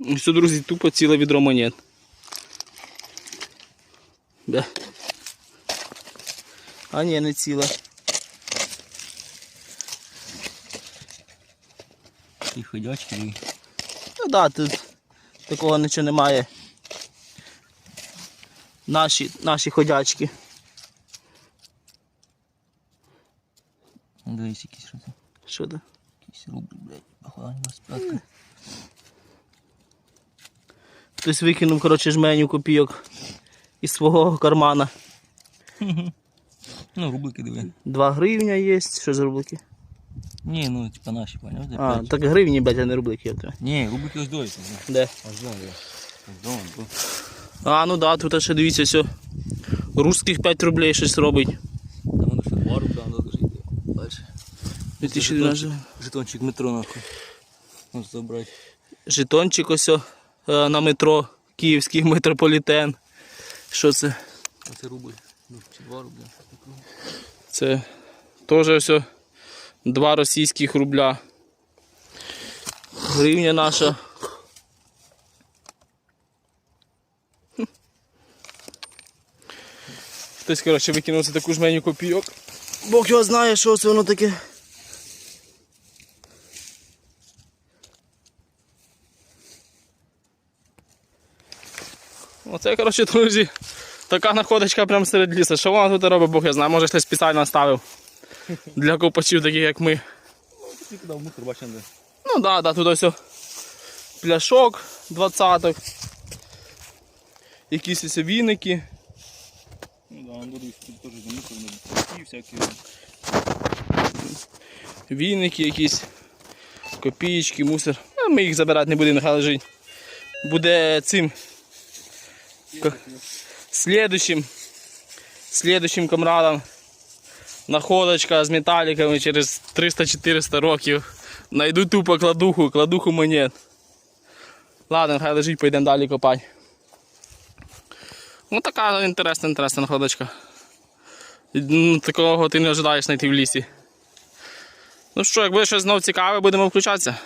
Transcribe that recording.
І все, друзі, тупо ціле відро монет. Де? А ні, не ціле. І ходячки. Ну да, тут такого нічого немає. Наші, наші ходячки. Дивись, якісь що це? Якісь рублі, блядь, поховання розпятка. Хтось викинув, коротше, жменю копійок із свого кармана. Ну, рублики диви. 2 гривня є, що за рублики? Ні, ну, типа наші, поняв? А, так гривні, блядь, а не рублики. Ні, рублики ось дойся. Де? Ось. Дома. А, ну да, тут ще дивіться, все. Русських 5 рублей щось робить. Там воно ще два рубля, надо даже йти. Дальше. 2012. Жетончик метро, нахуй. Можна забрати. Жетончик ось на метро, київський метрополітен. Що це? Це рубль. Ну, чи два рубля. Це теж ось два російських рубля. Гривня наша. Хтось, коротше, викинув за таку жменю копійок. Бог його знає, що це воно таке. Оце, коротше, друзі, така находочка прямо серед лісу. Що вона тут робить, Бог я знаю, може хтось спеціально ставив для копачів, таких як ми. Ну так, да, да, тут ось пляшок двадцяток. Якісь ось віники. Ну да, тут теж замусорено. І всякі. Віники якісь, копієчки, мусор. А ми їх забирати не будемо, нехай лежить. Буде цим. Слідущим. Слідущим комрадам. Находочка з металіками через 300-400 років. Найду тупо кладуху, кладуху монет. Ладно, хай лежить, поїдемо далі копати. Ну така інтересна, інтересна находочка. Ну, Такого ти не ожидаєш знайти в лісі. Ну що, як буде щось знову цікаве, будемо включатися.